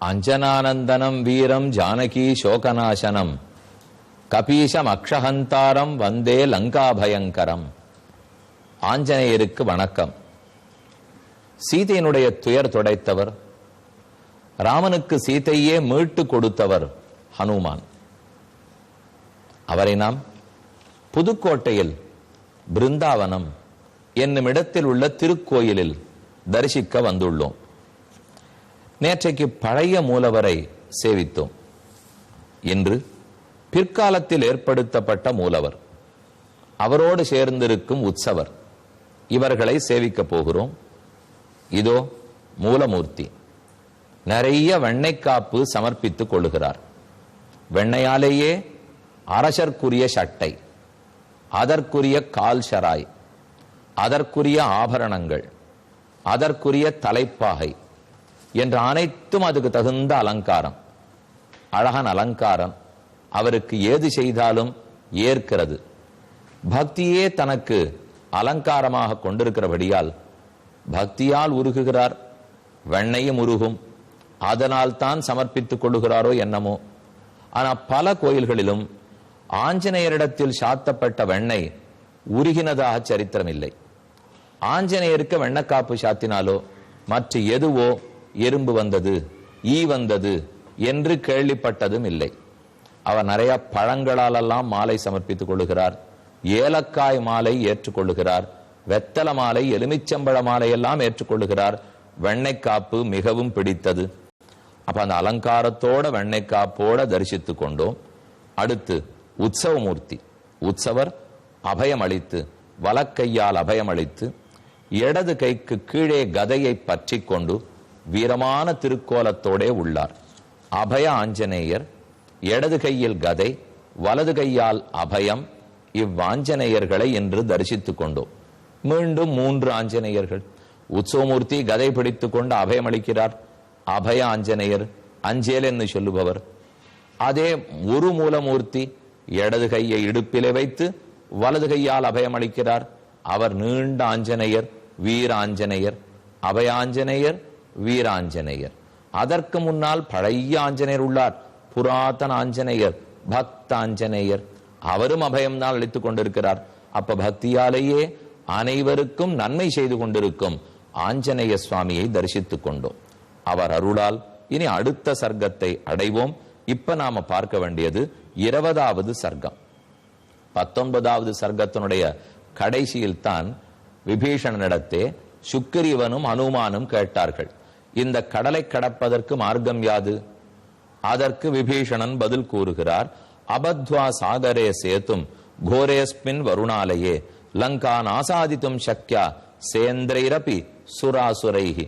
அஞ்சனானந்தனம் வீரம் ஜானகி சோகநாசனம். கபீசம் அக்ஷஹந்தாரம் வந்தே லங்காபயங்கரம். ஆஞ்சநேயருக்கு வணக்கம். சீதையினுடைய துயர் துடைத்தவர். ராமனுக்கு சீதையே மீட்டு கொடுத்தவர் ஹனுமான். அவரை நாம் புதுக்கோட்டையில் பிருந்தாவனம் என்னும் இடத்தில் உள்ள திருக்கோயிலில் தரிசிக்க வந்துள்ளோம். நேற்றைக்கு பழைய மூலவரை சேவித்தோம். இன்று பிற்காலத்தில் ஏற்படுத்தப்பட்ட மூலவர். அவரோடு சேர்ந்திருக்கும் உற்சவர். இவர்களை சேவிக்க போகிறோம். இதோ மூலமூர்த்தி. நிறைய வெண்ணைக்காப்பு சமர்ப்பித்துக் கொள்ளுகிறார். வெண்ணையாலேயே அரசர்க்குரிய சட்டை அதற்குரிய கால் ஷராய் அதற்குரிய ஆபரணங்கள் அதற்குரிய தலைப்பாகை என்ற அனைத்தும் அதுக்கு தகுந்த அலங்காரம். அழகன் அலங்காரம். அவருக்கு ஏது செய்தாலும் ஏற்கிறது. பக்தியே தனக்கு அலங்காரமாக கொண்டிருக்கிறபடியால் பக்தியால் உருகுகிறார் வெண்ணையும் உருகும். அதனால் தான் சமர்ப்பித்துக் கொள்ளுகிறாரோ என்னமோ. ஆனால் பல கோயில்களிலும் ஆஞ்சநேயரிடத்தில் சாத்தப்பட்ட வெண்ணெய் உருகினதாக சரித்திரம் இல்லை ஆஞ்சநேயருக்கு வெண்ணக்காப்பு சாத்தினாலோ மற்ற எதுவோ எறும்பு வந்தது ஈ வந்தது என்று கேள்விப்பட்டதும் இல்லை. அவர் நிறைய பழங்களாலெல்லாம் மாலை சமர்ப்பித்துக் கொள்ளுகிறார். ஏலக்காய் மாலை ஏற்றுக்கொள்ளுகிறார் வெத்தல மாலை எலுமிச்சம்பழ மாலை எல்லாம் ஏற்றுக்கொள்ளுகிறார் வெண்ணைக்காப்பு மிகவும் பிடித்தது. அப்ப அந்த அலங்காரத்தோட வெண்ணைக்காப்போட தரிசித்துக் கொண்டோம். அடுத்து உற்சவமூர்த்தி. உற்சவர் அபயம் அளித்து வலக்கையால் அபயம் அளித்து இடது கைக்கு கீழே கதையை பற்றி கொண்டு வீரமான திருக்கோலத்தோடே உள்ளார். அபய ஆஞ்சநேயர் இடது கையில் கதை வலது கையால் அபயம் இவ்வாஞ்சநேயர்களை இன்று தரிசித்துக் கொண்டோம். மீண்டும் மூன்று ஆஞ்சநேயர்கள். உற்சவமூர்த்தி கதை பிடித்துக் கொண்டு அபயம் அளிக்கிறார் அபய ஆஞ்சநேயர் அஞ்சேல் என்று சொல்லுபவர். அதே ஒரு மூலமூர்த்தி இடது கையை இடுப்பிலே வைத்து வலது கையால் அபயம் அளிக்கிறார் அவர் நீண்ட ஆஞ்சநேயர் வீராஞ்சநேயர் அபயாஞ்சனையர் வீராஞ்சநேயர் அதற்கு முன்னால் பழைய ஆஞ்சநேயர் உள்ளார் புராதன ஆஞ்சநேயர் பக்தாஞ்சநேயர். அவரும் அபயம்தான் அளித்துக் கொண்டிருக்கிறார். அப்ப பக்தியாலேயே அனைவருக்கும் நன்மை செய்து கொண்டிருக்கும் ஆஞ்சநேய சுவாமியை தரிசித்துக் கொண்டோம். அவர் அருளால் இனி அடுத்த சர்க்கத்தை அடைவோம். இப்ப நாம பார்க்க வேண்டியது இருபதாவது சர்க்கம். பத்தொன்பதாவது சர்க்கத்தினுடைய கடைசியில் தான் விபீஷணனிடத்தே சுக்கிரீவனும் அனுமானும் கேட்டார்கள். இந்த கடலை கடப்பதற்கு மார்க்கம் யாது? அதற்கு விபீஷணன் பதில் கூறுகிறார் அபத்வா சாகரே சேத்தும் கோரேஸ்மின் வருணாலயே லங்கா நாசாதித்தும் சக்கியா சேந்திரைரபி சுராசுரைகி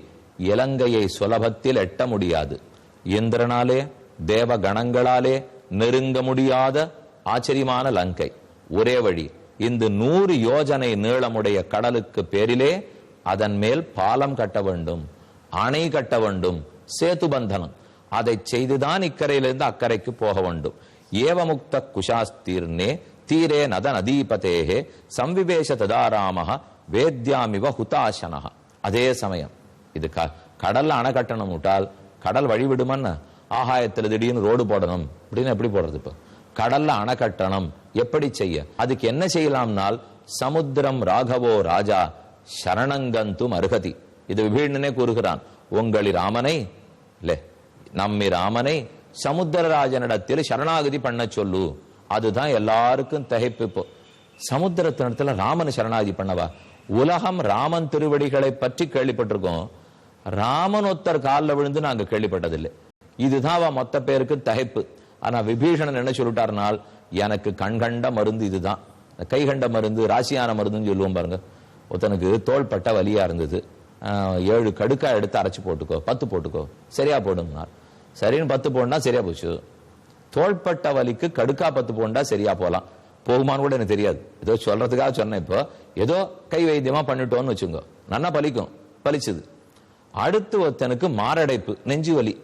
இலங்கையை சுலபத்தில் எட்ட முடியாது. இந்திரனாலே தேவ கணங்களாலே நெருங்க முடியாத ஆச்சரியமான லங்கை. ஒரே வழி இந்த நூறு யோஜனை நீளமுடைய கடலுக்கு பேரிலே அதன் மேல் பாலம் கட்ட வேண்டும் அணை கட்ட வேண்டும் சேது பந்தனம். அதை செய்துதான் இக்கரையிலிருந்து அக்கறைக்கு போக வேண்டும். ஏவமுக்த குஷாஸ்தீர்னே தீரே நத நதீபதேகே சம்விவேஷ ததாராமஹ வேத்யாமிவ ஹுதாசனக அதே சமயம் இது க கடல்ல அணை கட்டணும் விட்டால் கடல் வழிவிடுமன்னு ஆகாயத்துல திடீர்னு ரோடு போடணும். அப்படின்னு எப்படி போடுறது இப்போ? கடல்ல அணை கட்டணம் எப்படி செய்ய? அதுக்கு என்ன செய்யலாம்னால் சமுத்திரம் ராகவோ ராஜா சரணங்கந்தும் அருகதி இது விபீடனே கூறுகிறான். உங்களி ராமனை இல்லை நம்மி ராமனை சமுத்திரராஜனிடத்தில் சரணாகதி பண்ண சொல்லு. அதுதான் எல்லாருக்கும் தகைப்பு இப்போ. சமுத்திரத்தினத்துல ராமன் சரணாகதி பண்ணவா? உலகம் ராமன் திருவடிகளை பற்றி கேள்விப்பட்டிருக்கோம். ராமன் ஒத்தர் காலில் விழுந்து நாங்க கேள்விப்பட்டதில்லை. இதுதான் அவ மொத்த பேருக்கு தகைப்பு. ஆனால் விபீஷணன் என்ன சொல்லிட்டாருனால் எனக்கு கண்கண்ட மருந்து இதுதான். கைகண்ட மருந்து ராசியான மருந்துன்னு சொல்லுவோம் பாருங்க. ஒருத்தனுக்கு தோள்பட்ட வலியா இருந்தது. ஏழு கடுக்கா எடுத்து அரைச்சு போட்டுக்கோ பத்து போட்டுக்கோ சரியா போடும்னார். சரின்னு பத்து போடனா சரியா போச்சு. தோள்பட்ட வலிக்கு கடுக்கா பத்து போண்டா சரியா போகலாம் போகுமான்னு கூட எனக்கு தெரியாது. ஏதோ சொல்றதுக்காக சொன்னேன் இப்போ. ஏதோ கை வைத்தியமா பண்ணிட்டோம்னு வச்சுங்க நன்னா பலிக்கும் பலிச்சுது அடுத்து ஒருத்தனுக்கு மாரடைப்பு நெஞ்சு வலி.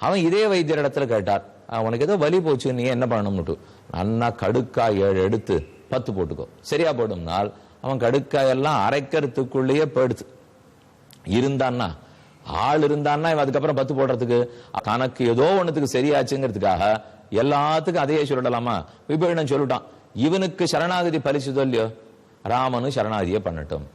அவன் இதே வைத்தியர் இடத்துல கேட்டார் உனக்கு ஏதோ வலி போச்சு நீ என்ன பண்ணணும்னுட்டு நன்னா கடுக்காய் ஏழு எடுத்து பத்து போட்டுக்கோ. சரியா போடும்னால் அவன் கடுக்காயெல்லாம் அரைக்கிறதுக்குள்ளேயே போயிடுது. இருந்தான்னா ஆள் இருந்தான்னா இவன் அதுக்கப்புறம் பத்து போடுறதுக்கு கணக்கு ஏதோ ஒண்ணுத்துக்கு சரியாச்சுங்கிறதுக்காக எல்லாத்துக்கும் அதையே சொல்லலாமா? விபீஷணன் சொல்லிட்டான். இவனுக்கு சரணாகதி பரிசுதோ இல்லையோ? ராமனு சரணாகதியை பண்ணட்டும்.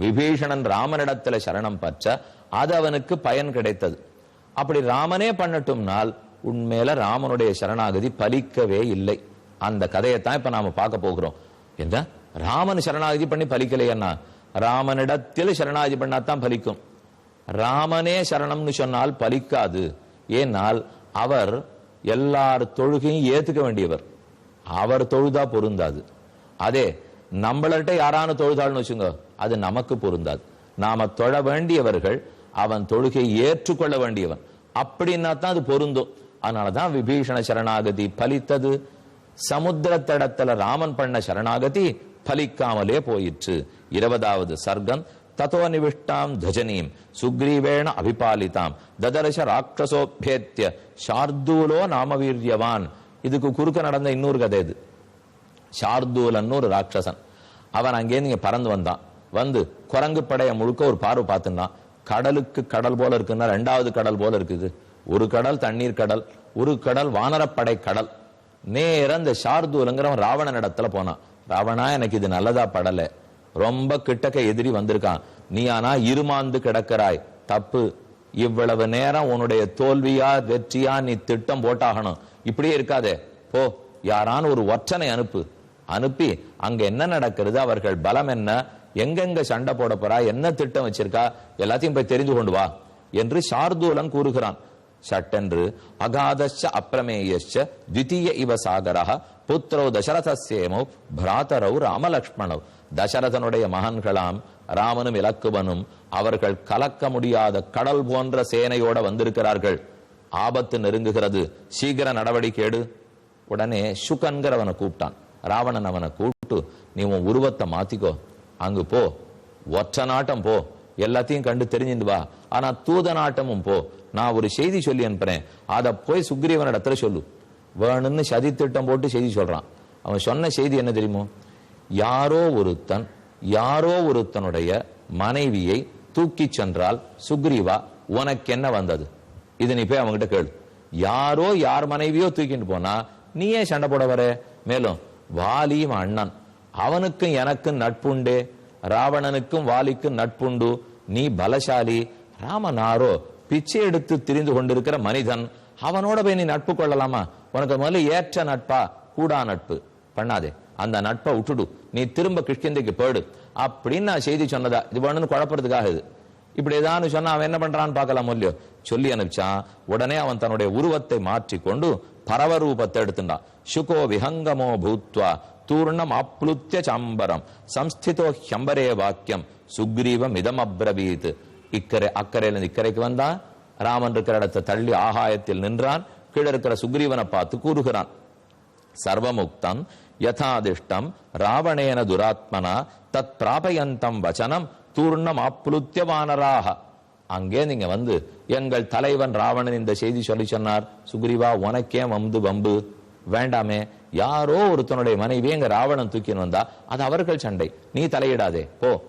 விபீஷணன் ராமனிடத்துல சரணம் பற்ற அது அவனுக்கு பயன் கிடைத்தது. அப்படி ராமனே பண்ணட்டும்னால் உண்மையில ராமனுடைய சரணாகதி பலிக்கவே இல்லை. அந்த கதையைத்தான் இப்ப நாம பார்க்க போகிறோம். என்ன ராமன் சரணாகதி பண்ணி பலிக்கலையன்னா ராமனிடத்தில் சரணாகதி பண்ணாதான் பலிக்கும். ராமனே சரணம்னு சொன்னால் பலிக்காது. ஏனால் அவர் எல்லார் தொழுகையும் ஏத்துக்க வேண்டியவர். அவர் தொழுதா பொருந்தாது. அதே நம்மள்கிட்ட யாரான தொழுதாள்னு வச்சுங்க அது நமக்கு பொருந்தாது. நாம தொழ வேண்டியவர்கள் அவன் தொழுகை ஏற்றுக்கொள்ள வேண்டியவன். அப்படின்னா தான் அது பொருந்தும். அதனாலதான் விபீஷண சரணாகதி பலித்தது. சமுத்திரத்தடத்துல ராமன் பண்ண சரணாகதி பலிக்காமலே போயிற்று. இருபதாவது சர்க்கம் ததோ நிவிஷ்டாம் தஜனீம் சுக்ரீவேண அபிபாலிதாம் ததரச ராட்சசோபேத்திய சார்தூலோ நாமவீரியவான். இதுக்கு குறுக்க நடந்த இன்னொரு கதை இது. சார்தூலன்னு ஒரு ராட்சசன். அவன் அங்கேருந்து இங்க பறந்து வந்தான். வந்து குரங்கு படையை முழுக்க ஒரு பார்வை பார்த்துனான் கடலுக்கு கடல் போல இருக்குன்னா ரெண்டாவது கடல் போல இருக்குது. ஒரு கடல் தண்ணீர் கடல் ஒரு கடல் வானரப்படை கடல். நேரம் இந்த சார்தூலங்கிறவன் ராவணன் இடத்துல போனான். ராவணா எனக்கு இது நல்லதா படல. ரொம்ப கிட்டக்க எதிரி வந்திருக்கான். நீ ஆனா இருமாந்து கிடக்கிறாய். தப்பு. இவ்வளவு நேரம் உன்னுடைய தோல்வியா வெற்றியா நீ திட்டம் போட்டாகணும். இப்படியே இருக்காதே. போ யாரான ஒரு ஒற்றனை அனுப்பு. அனுப்பி அங்க என்ன நடக்கிறது? அவர்கள் பலம் என்ன? எங்கெங்க சண்டை போட போறா? என்ன திட்டம் வச்சிருக்கா? எல்லாத்தையும் போய் தெரிந்து கொண்டு வா என்று சார்தூலன் கூறுகிறான். சட்டென்று அகாதச்ச அப்பிரமேயச்ச த்விதீய இவ சாகரா புத்திரோ தசரதசேமோ பிராதரவு ராமலக்ஷ்மணவ் தசரதனுடைய மகன்களாம் ராமனும் இலக்குவனும் அவர்கள் கலக்க முடியாத கடல் போன்ற சேனையோட வந்திருக்கிறார்கள். ஆபத்து நெருங்குகிறது. சீக்கிர நடவடிக்கை எடு. உடனே சுகன்கிறவனை கூப்பிட்டான். ராவணன் அவனை கூப்பிட்டு நீ உன் உருவத்தை மாத்திக்கோ. அங்கு போ. ஒற்ற நாட்டம் போ. எல்லாத்தையும் கண்டு தெரிஞ்சுட்டு வா. ஆனா தூத நாட்டமும் போ. நான் ஒரு செய்தி சொல்லி அனுப்புறேன். அதை போய் சுக்ரீவன் இடத்துல சொல்லு. வேணும்னு சதி திட்டம் போட்டு செய்தி சொல்றான். அவன் சொன்ன செய்தி என்ன தெரியுமோ? யாரோ ஒருத்தன் யாரோ ஒருத்தனுடைய மனைவியை தூக்கி சென்றால் சுக்ரீவா உனக்கு என்ன வந்தது? இது நீ போய் அவங்ககிட்ட கேளு. யாரோ யார் மனைவியோ தூக்கிட்டு போனா நீ ஏன் சண்டை போட வர. மேலும் வாலியும் அண்ணன். அவனுக்கும் எனக்கும் நட்புண்டே. ராவணனுக்கும் வாலிக்கும் நட்புண்டு. நீ பலசாலி. ராமனாரோ பிச்சை எடுத்து திரிந்து கொண்டிருக்கிற மனிதன் அவனோட போய் நீ நட்பு கொள்ளலாமா? உனக்கு முதல்ல ஏற்ற நட்பா? கூடா நட்பு. பண்ணாதே. அந்த நட்பை விட்டுடு. நீ திரும்ப கிஷ்கிந்தைக்கு போயிடு. அப்படின்னு நான் செய்தி சொன்னதா? இது வேணும்னு குழப்பறதுக்காக இது. இப்படி ஏதாவது சொன்னா அவன் என்ன பண்றான்னு பார்க்கலாம் இல்லையோ? சொல்லி அனுப்பிச்சான். உடனே அவன் தன்னுடைய உருவத்தை மாற்றி கொண்டு பரவரூபத்தை எடுத்துட்டான். சுகோ விஹங்கமோ பூத்வா. தூர்ணம் அப்ளுத்திய சாம்பரம். சம்ஸ்திதோ ஹம்பரே வாக்கியம். சுக்ரீவம் இதம் அப்ரவீத் இக்கரை அக்கறையிலிருந்து இக்கரைக்கு வந்தான். ராமன் இருக்கிற இடத்தை தள்ளி ஆகாயத்தில் நின்றான். கீழே இருக்கிற சுக்ரீவனை பார்த்து கூறுகிறான். சர்வமுக்தம் யதாதிஷ்டம் ராவணேன துராத்மனா தத் பிராபயந்தம் வச்சனம் தூர்ணம் அப்ளுத்திய வானராக அங்கே நீங்க வந்து எங்கள் தலைவன் ராவணன் இந்த செய்தி சொல்லி சொன்னார். சுக்ரீவா உனக்கே வம்பு வம்பு. வேண்டாமே யாரோ ஒருத்தனுடைய மனைவி எங்க ராவணன் தூக்கின்னு வந்தா அது அவர்கள் சண்டை. நீ தலையிடாதே போ.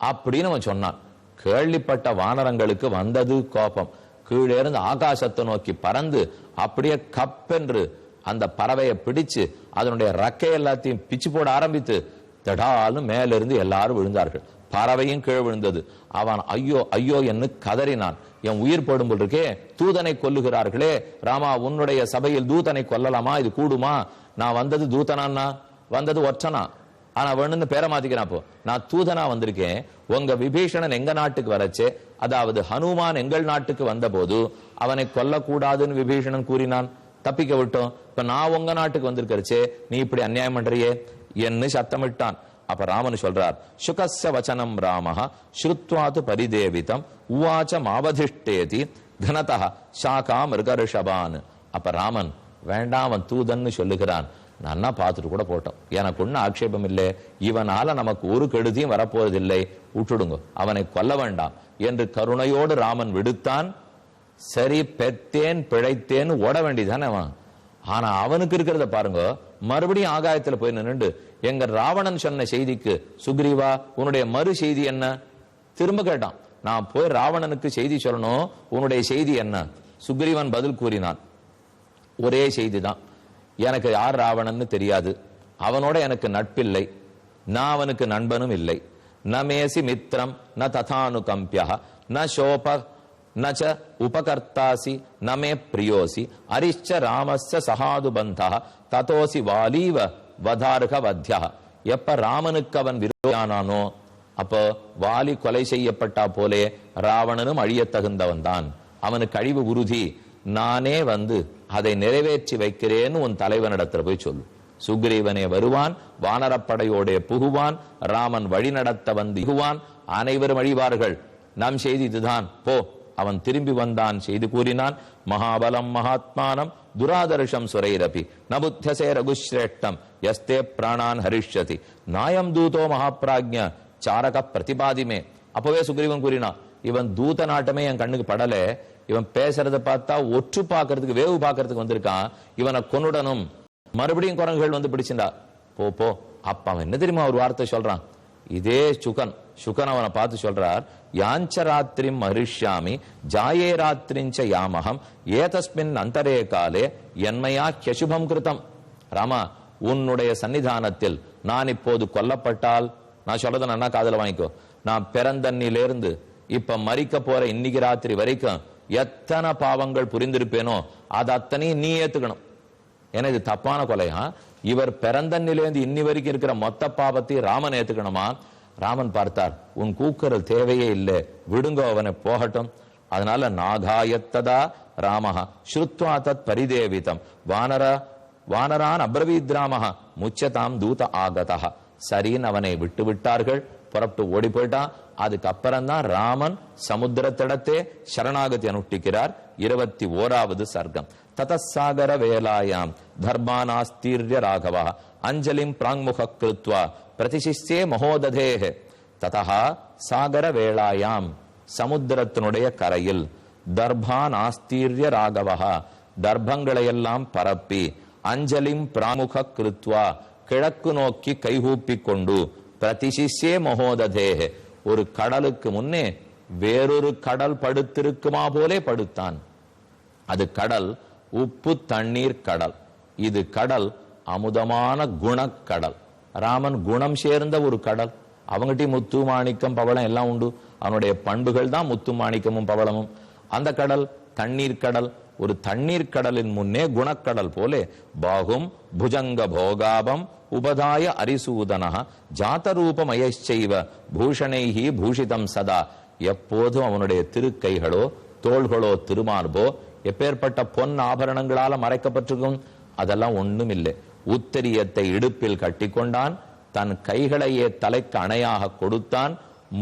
அப்படின்னு அவன் சொன்னான். கேள்விப்பட்ட வானரங்களுக்கு வந்தது கோபம். கீழே இருந்து ஆகாசத்தை நோக்கி பறந்து அப்படியே கப்பென்று அந்த பறவையை பிடிச்சு அதனுடைய ரக்கை எல்லாத்தையும் பிச்சு போட ஆரம்பித்து தடாலும் மேலிருந்து எல்லாரும் விழுந்தார்கள். பறவையும் கீழ் விழுந்தது. அவன் ஐயோ ஐயோ என்று கதறினான். என் உயிர் போடும் இருக்கே தூதனை கொல்லுகிறார்களே. ராமா உன்னுடைய சபையில் தூதனை கொல்லலாமா? இது கூடுமா? நான் வந்தது தூதனான்னா? வந்தது ஒற்றனா? ஆனா வேணும்னு பேரை மாத்திக்கிறான் அப்போ. நான் தூதனா வந்திருக்கேன். உங்க விபீஷணன் எங்க நாட்டுக்கு வரச்சே? அதாவது ஹனுமான் எங்கள் நாட்டுக்கு வந்த போது அவனை கொல்லக்கூடாதுன்னு விபீஷணன் கூறினான். தப்பிக்க விட்டோம். இப்ப நான் உங்க நாட்டுக்கு வந்திருக்கிறச்சே நீ இப்படி அநியாயம் பண்றியே? என்று சத்தமிட்டான். அப்ப ராமன் சொல்றார் சுகச வச்சனம் ராமஹ ஸ்ருத்வாது பரிதேவிதம் உவாச்ச மாவதிஷ்டேதி கனதா சாகா மிருகர்ஷபான் அப்ப ராமன் வேண்டாம் அவன் தூதன்னு சொல்லுகிறான். நன்னா பார்த்துட்டு கூட போட்டோம். எனக்கு ஒன்னும் ஆட்சேபம் இல்லை. இவனால நமக்கு ஒரு கெடுதியும் வரப்போவதில்லை விட்டுடுங்க. அவனை கொல்ல வேண்டாம். என்று கருணையோடு ராமன் விடுத்தான். சரி பெத்தேன் பிழைத்தேன் ஓட வேண்டியதானே அவன்? ஆனா அவனுக்கு இருக்கிறத பாருங்க. மறுபடியும் ஆகாயத்துல போய் நின்று எங்க ராவணன் சொன்ன செய்திக்கு சுக்ரீவா உன்னுடைய மறு செய்தி என்ன? திரும்ப கேட்டான். நான் போய் ராவணனுக்கு செய்தி சொல்லணும். உன்னுடைய செய்தி என்ன? சுக்ரீவன் பதில் கூறினான். ஒரே செய்தி தான் எனக்கு யார் ராவணன்னு தெரியாது. அவனோட எனக்கு நட்பில்லை. நான் அவனுக்கு நண்பனும் இல்லை. ந மேசி மித்ரம் ந ததானுகம்பியா ந சோப ந ச உபகர்த்தாசி ந மே பிரியோசி அரிச்ச ராமஸ்ய சகாது பந்தா ததோசி வாலீவ வதார்க வத்யா. எப்ப ராமனுக்கு அவன் விரோதியானானோ அப்போ வாலி கொலை செய்யப்பட்டா போலே ராவணனும் அழிய தகுந்தவன் தான் அவனுக்கு அழிவு உறுதி. நானே வந்து அதை நிறைவேற்றி வைக்கிறேன்னு உன் தலைவனிடத்துல போய் சொல்லு. சுக்ரீவனே வருவான் வானரப்படையோடே புகுவான் ராமன் வழிநடத்த வந்து இகுவான் அனைவரும் அழிவார்கள். நம் செய்தி இதுதான். போ. அவன் திரும்பி வந்தான் செய்து கூறினான். மகாபலம் மகாத்மானம் துராதர்ஷம் சுரைரபி நபுத்தசே ரகுஸ்ரேஷ்டம் எஸ்தே பிராணான் ஹரிஷ்யதி. நாயம் தூதோ மகாபிராஜ்ய சாரக பிரதிபாதிமே. அப்பவே சுக்ரீவன் கூறினான் இவன் தூத நாட்டமே என் கண்ணுக்கு படல. இவன் பேசுறத பார்த்தா ஒற்று பார்க்கறதுக்கு வேவு பார்க்கறதுக்கு வந்திருக்கான். இவனை கொன்னுடனும். மறுபடியும் குரங்குகள் வந்து பிடிச்சிருந்தா போ போ. அப்ப அவன் என்ன தெரியுமா ஒரு வார்த்தை சொல்றான்? இதே சுகன். சுகன் அவனை பார்த்து சொல்றார் யாஞ்ச ராத்திரிம் மகிஷ்யாமி ஜாயே ராத்திரிஞ்ச யாமகம் ஏதஸ்மின் அந்தரே காலே என்மையா கியசுபம் கிருதம் ராமா உன்னுடைய சன்னிதானத்தில் நான் இப்போது கொல்லப்பட்டால் நான் சொல்றத நன்னா காதல வாங்கிக்கோ. நான் பிறந்தன்னிலிருந்து இப்ப மறிக்க போற இன்னைக்கு ராத்திரி வரைக்கும் எத்தனை பாவங்கள் புரிந்திருப்பேனோ அது அத்தனையும் நீ ஏத்துக்கணும். ஏன்னா இது தப்பான கொலையா? இவர் பிறந்த நிலையிலிருந்து இன்னி வரைக்கும் இருக்கிற மொத்த பாவத்தையும் ராமன் ஏத்துக்கணுமா? ராமன் பார்த்தார் உன் கூக்குரல் தேவையே இல்லை. விடுங்கோ அவனை போகட்டும். அதனால நாகாயத்ததா ராமஹா ஸ்ருத்வா தத் பரிதேவிதம். வானர வானரான் அப்ரவீத் ராமஹா முச்சதாம் தூத ஆகதா சரின்னு அவனை விட்டு விட்டார்கள் புறப்பட்டு ஓடி போயிட்டான். அதுக்கப்புறம் தான் ராமன் சமுத்திரத்திடத்தே சரணாகதி அனுஷ்டிக்கிறார். இருபத்தி ஓராவது சர்க்கம். ததசாகர வேலாயாம். தர்மானாஸ்தீர்ய ராகவா. அஞ்சலிம் பிராங்முக கிருத்வா. பிரதிசிஷ்டே மகோததேஹ ததா சாகர வேளாயாம் சமுத்திரத்தினுடைய கரையில். தர்பான் ஆஸ்தீர்ய ராகவா. தர்ப்பங்களை பரப்பி. அஞ்சலிம் பிராமுக கிருத்வா. கிழக்கு நோக்கி கைகூப்பிக் கொண்டு பிரதிசிஷே மகோததேஹ. ஒரு கடலுக்கு முன்னே வேறொரு கடல் படுத்திருக்குமா போலே படுத்தான். அது கடல் உப்பு தண்ணீர் கடல். இது கடல் அமுதமான குணக்கடல். ராமன் குணம் சேர்ந்த ஒரு கடல். அவங்ககிட்ட முத்து மாணிக்கம் பவளம் எல்லாம் உண்டு. அவனுடைய பண்புகள் தான் முத்து மாணிக்கமும் பவளமும். அந்த கடல் தண்ணீர் கடல். ஒரு தண்ணீர் கடலின் முன்னே குணக்கடல் போலே பாகும் புஜங்க போகாபம் உபதாய அரிசூதனா ஜாத்தரூபமயச்சைவ பூஷணைஹி பூஷிதம் சதா. எப்போதும் அவனுடைய திருக்கைகளோ தோள்களோ திருமார்போ எப்பேற்பட்ட பொன் ஆபரணங்களால மறைக்கப்பட்டிருக்கும்? அதெல்லாம் ஒண்ணும் இல்லை உத்தரியத்தை இடுப்பில் கட்டிக்கொண்டான். தன் கைகளையே தலைக்கு அணையாக கொடுத்தான்.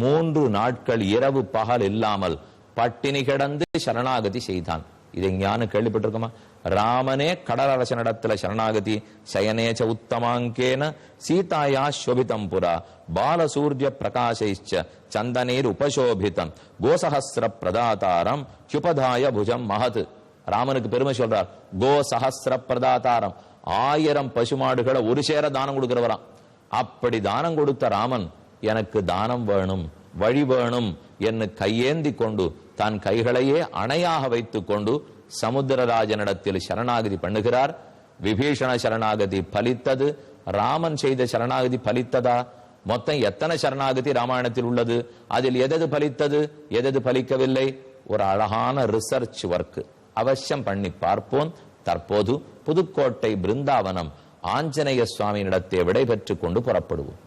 மூன்று நாட்கள் இரவு பகல் இல்லாமல் பட்டினி கிடந்து சரணாகதி செய்தான். இதை ஞானம் கேள்விப்பட்டிருக்கோமா? ராமனே கடலரசனிடத்துல சரணாகதி சயனேச்ச உத்தமாங்கேன சீதாயா சோபிதம் புரா பாலசூரிய பிரகாசைச்ச சந்தனீர் உபசோபிதம் கோசஹஸ்ர பிரதாதாரம் ஹுபதாய புஜம் மகத் ராமனுக்கு பெருமை சொல்றார் கோ பிரதாதாரம் ஆயிரம் பசுமாடுகளை ஒரு சேர தானம் கொடுக்கிறவராம். அப்படி தானம் கொடுத்த ராமன் எனக்கு தானம் வேணும் வழி வேணும் என்னை கையேந்தி கொண்டு தான் கைகளையே அணையாக வைத்துக் கொண்டு சமுத்திரராஜனிடத்தில் சரணாகதி பண்ணுகிறார். விபீஷண சரணாகதி பலித்தது. ராமன் செய்த சரணாகதி பலித்ததா? மொத்தம் எத்தனை சரணாகதி ராமாயணத்தில் உள்ளது? அதில் எதது பலித்தது? எதது பலிக்கவில்லை? ஒரு அழகான ரிசர்ச் ஒர்க் அவசியம் பண்ணி பார்ப்போம். தற்போது புதுக்கோட்டை பிருந்தாவனம் ஆஞ்சநேய சுவாமியிடத்தை விடைபெற்றுக் கொண்டு புறப்படுவோம்.